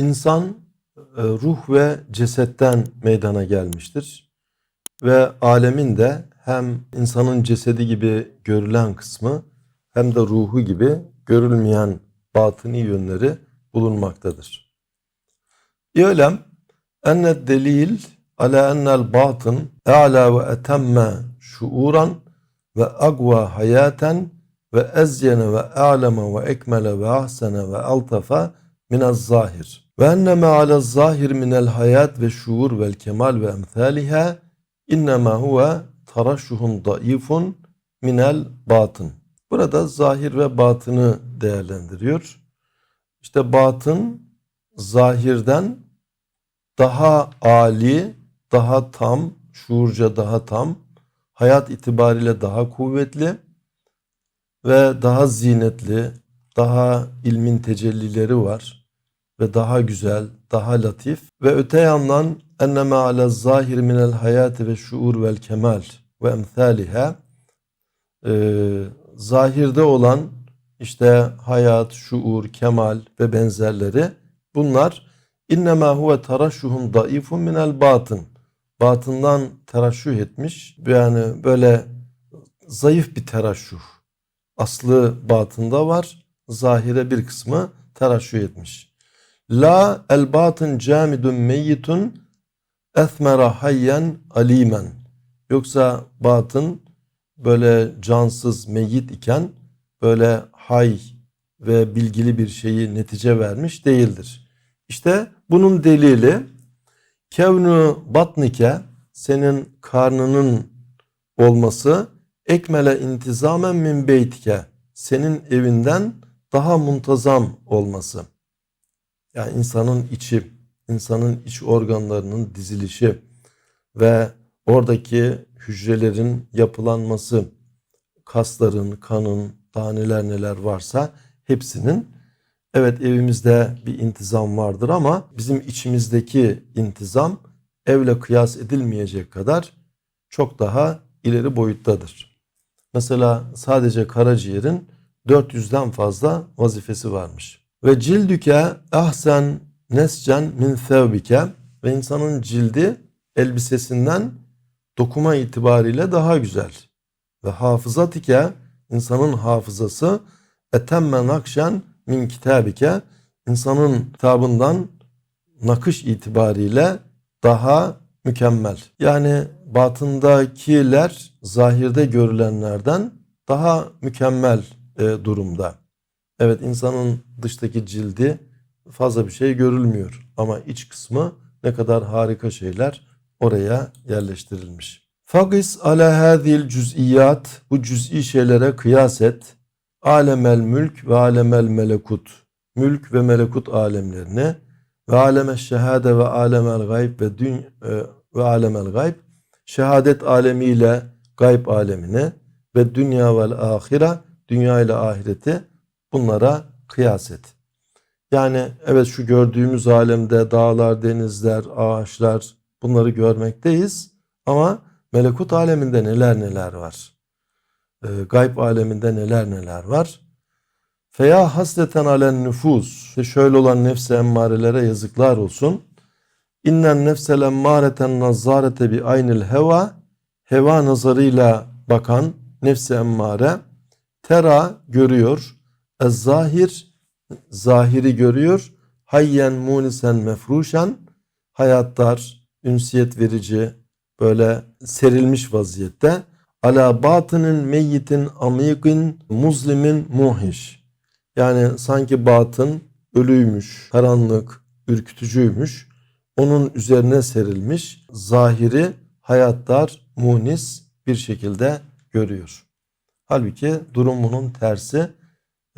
İnsan e, ruh ve cesetten meydana gelmiştir. Ve alemin de hem insanın cesedi gibi görülen kısmı hem de ruhu gibi görülmeyen batıni yönleri bulunmaktadır. İ'lem enne delil ala ennel batın e'la ve etemme şuuran ve agva hayaten ve ezyene ve a'leme ve ekmele ve ahsene ve altafa minez zahir. Ve enneme ala zahir minel hayat ve şuur vel kemal ve emthaliha innema huve taraşuhun daifun minel batın. Burada zahir ve batını değerlendiriyor. İşte batın zahirden daha ali, daha tam, şuurca daha tam, hayat itibariyle daha kuvvetli ve daha zinetli, daha ilmin tecellileri var ve daha güzel, daha latif ve öte yandan enneme ala zahir minel hayati ve şuur vel kemal ve emthaliha e, zahirde olan işte hayat, şuur, kemal ve benzerleri bunlar. İnnema huve taraşuhun daifun minel batın. Batından teraşüh etmiş yani böyle zayıf bir teraşüh aslı batında var. Zahire bir kısmı teraşüh etmiş la el batın camidun meyyitun esmera hayyen alimen yoksa batın böyle cansız meyyit iken böyle hay ve bilgili bir şeyi netice vermiş değildir. İşte bunun delili kevnu batnike senin karnının olması ekmele intizamen min beytike senin evinden daha muntazam olması. Yani insanın içi, insanın iç organlarının dizilişi ve oradaki hücrelerin yapılanması, kasların, kanın, daha neler neler varsa hepsinin evet evimizde bir intizam vardır ama bizim içimizdeki intizam evle kıyas edilmeyecek kadar çok daha ileri boyuttadır. Mesela sadece karaciğerin 400'den fazla vazifesi varmış. Ve cildüke ahsen nescen min thevbike ve insanın cildi elbisesinden dokuma itibariyle daha güzel. Ve hafızatike insanın hafızası etemme nakşen min kitabike insanın kitabından nakış itibariyle daha mükemmel. Yani batındakiler zahirde görülenlerden daha mükemmel e, durumda. Evet insanın dıştaki cildi fazla bir şey görülmüyor ama iç kısmı ne kadar harika şeyler oraya yerleştirilmiş. Fagis ala hadil cüz'iyat bu cüz'i şeylere kıyas et. Alemel mülk ve alemel melekut. Mülk ve melekut alemlerini ve alemel şehade ve alemel gayb ve dün e, ve alemel gayb şehadet alemiyle gayb alemini ve dünya vel ahira dünya ile ahireti bunlara kıyas et. Yani evet şu gördüğümüz alemde dağlar, denizler, ağaçlar bunları görmekteyiz ama melekut aleminde neler neler var. E, gayb aleminde neler neler var. Feya hasreten alen nüfus. Şöyle olan nefse emmarelere yazıklar olsun. İnnen nefsel emmareten nazzarete bi aynil heva. Heva nazarıyla bakan nefse emmare. Tera görüyor. Zahir zahiri görüyor. Hayyen munisen mefruşen hayatlar ünsiyet verici böyle serilmiş vaziyette. Ala batının meyyitin amikin muzlimin muhiş. Yani sanki batın ölüymüş, karanlık, ürkütücüymüş. Onun üzerine serilmiş zahiri hayatlar munis bir şekilde görüyor. Halbuki durum bunun tersi.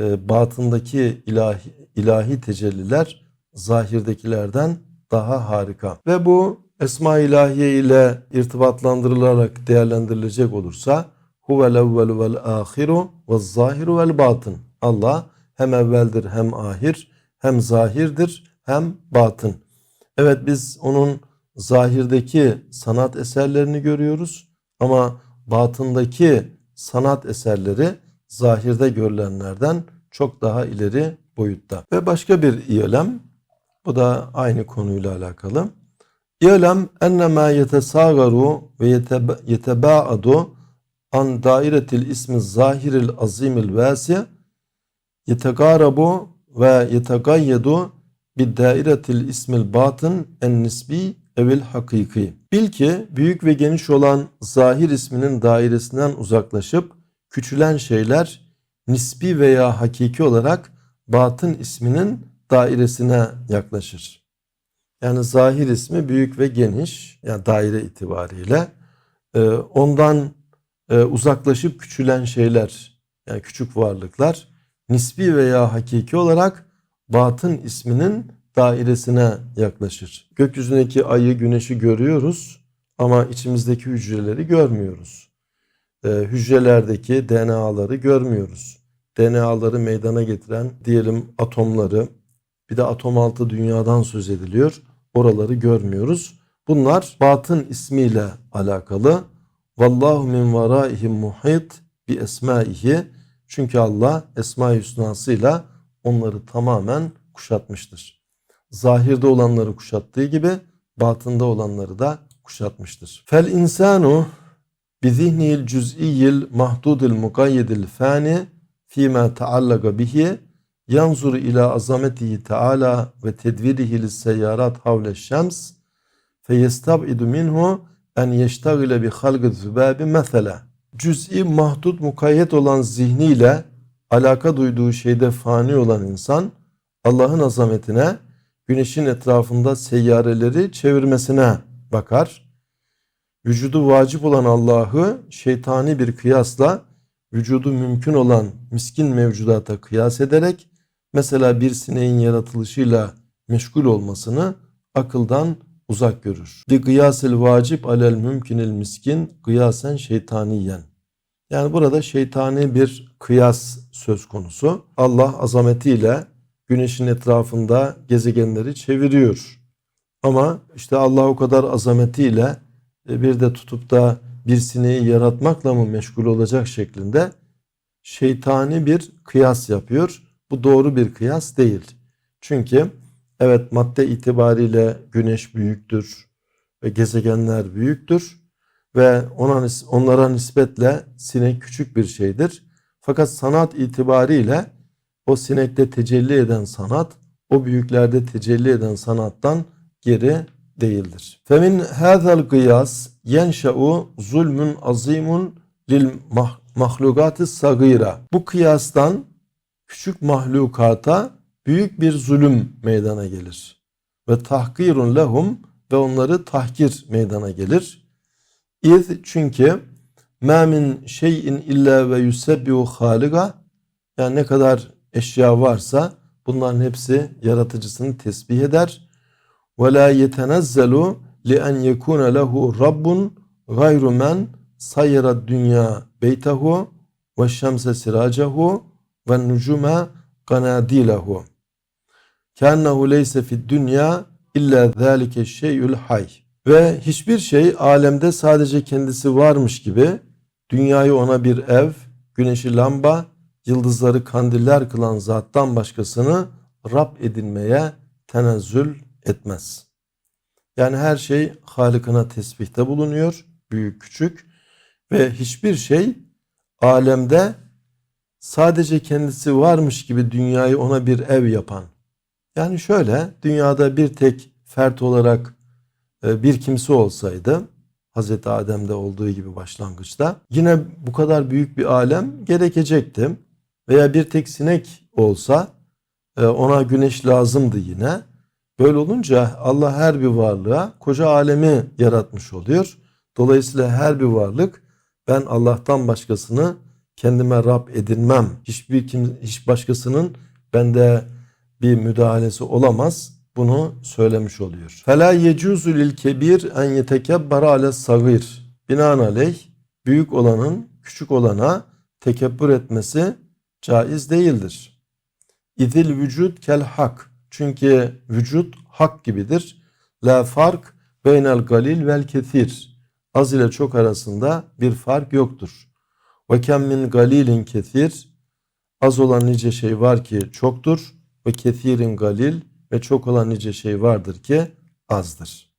E, batındaki ilahi, ilahi tecelliler zahirdekilerden daha harika. Ve bu Esma ilahiye ile irtibatlandırılarak değerlendirilecek olursa huvel evvelu vel ahiru ve zahiru vel batın. Allah hem evveldir hem ahir hem zahirdir hem batın. Evet biz onun zahirdeki sanat eserlerini görüyoruz ama batındaki sanat eserleri zahirde görülenlerden çok daha ileri boyutta. Ve başka bir iyelem Bu da aynı konuyla alakalı. İ'lem ennemâ yetesâgaru ve yetebâadu an dairetil ismi zahiril azimil vâsi yetegârabu ve yetegayyedu bid dairetil ismil batın en nisbi evil hakiki. Bil ki büyük ve geniş olan zahir isminin dairesinden uzaklaşıp küçülen şeyler nisbi veya hakiki olarak batın isminin dairesine yaklaşır. Yani zahir ismi büyük ve geniş yani daire itibariyle e, ondan e, uzaklaşıp küçülen şeyler yani küçük varlıklar nisbi veya hakiki olarak batın isminin dairesine yaklaşır. Gökyüzündeki ayı, güneşi görüyoruz ama içimizdeki hücreleri görmüyoruz. Ee, hücrelerdeki DNA'ları görmüyoruz. DNA'ları meydana getiren diyelim atomları, bir de atom altı dünyadan söz ediliyor. Oraları görmüyoruz. Bunlar batın ismiyle alakalı. Vallahu min varaihim muhit bi esmaihi. Çünkü Allah Esma-i Hüsna'sıyla onları tamamen kuşatmıştır. Zahirde olanları kuşattığı gibi batında olanları da kuşatmıştır. Fel insanu bi zihnil cüz'iyyil mahdudil mukayyedil fani fîmâ taallaga bihi yanzur ila azametihi teala ve tedvirihi lis seyyarat havle şems feyestab'idu minhu en yeştagile bi halgı zübabi mesela. Cüz'i mahdut mukayyet olan zihniyle alaka duyduğu şeyde fani olan insan Allah'ın azametine güneşin etrafında seyyareleri çevirmesine bakar. Vücudu vacip olan Allah'ı şeytani bir kıyasla vücudu mümkün olan miskin mevcudata kıyas ederek mesela bir sineğin yaratılışıyla meşgul olmasını akıldan uzak görür. Di gıyasil vacip alel mümkünil miskin gıyasen şeytaniyen. Yani burada şeytani bir kıyas söz konusu. Allah azametiyle güneşin etrafında gezegenleri çeviriyor. Ama işte Allah o kadar azametiyle bir de tutup da bir sineği yaratmakla mı meşgul olacak şeklinde şeytani bir kıyas yapıyor. Bu doğru bir kıyas değil. Çünkü evet madde itibariyle güneş büyüktür ve gezegenler büyüktür ve ona onlara nispetle sinek küçük bir şeydir. Fakat sanat itibariyle o sinekte tecelli eden sanat o büyüklerde tecelli eden sanattan geri değildir. Femin hazal kıyas yenşa'u zulmün azimun lil mahlukatı sagira. Bu kıyastan küçük mahlukata büyük bir zulüm meydana gelir. Ve tahkirun lehum ve onları tahkir meydana gelir. İz çünkü ma min şeyin illa ve yusebbihu haliga yani ne kadar eşya varsa bunların hepsi yaratıcısını tesbih eder. En yekuna lehu rabbun gayru men sayyara dünya beytehu ve şemse siracehu ve nucume kanadilehu. Kennehu leyse fid dünya illa zalike şeyül hay. Ve hiçbir şey alemde sadece kendisi varmış gibi dünyayı ona bir ev, güneşi lamba, yıldızları kandiller kılan zattan başkasını Rab edinmeye tenezzül etmez. Yani her şey Halık'ına tesbihte bulunuyor, büyük küçük ve hiçbir şey alemde sadece kendisi varmış gibi dünyayı ona bir ev yapan. Yani şöyle dünyada bir tek fert olarak e, bir kimse olsaydı Hazreti Adem'de olduğu gibi başlangıçta yine bu kadar büyük bir alem gerekecekti veya bir tek sinek olsa e, ona güneş lazımdı yine. Böyle olunca Allah her bir varlığa koca alemi yaratmış oluyor. Dolayısıyla her bir varlık ben Allah'tan başkasını kendime Rab edinmem. Hiçbir kim, hiç başkasının bende bir müdahalesi olamaz. Bunu söylemiş oluyor. Fela yecuzu kebir en yetekebbara ale sagir. Binaenaleyh büyük olanın küçük olana tekebbür etmesi caiz değildir. İzil vücut kel hak. Çünkü vücut hak gibidir. La fark beynel galil vel kethir. Az ile çok arasında bir fark yoktur. Ve kem min galilin kethir. Az olan nice şey var ki çoktur. Ve kethirin galil ve çok olan nice şey vardır ki azdır.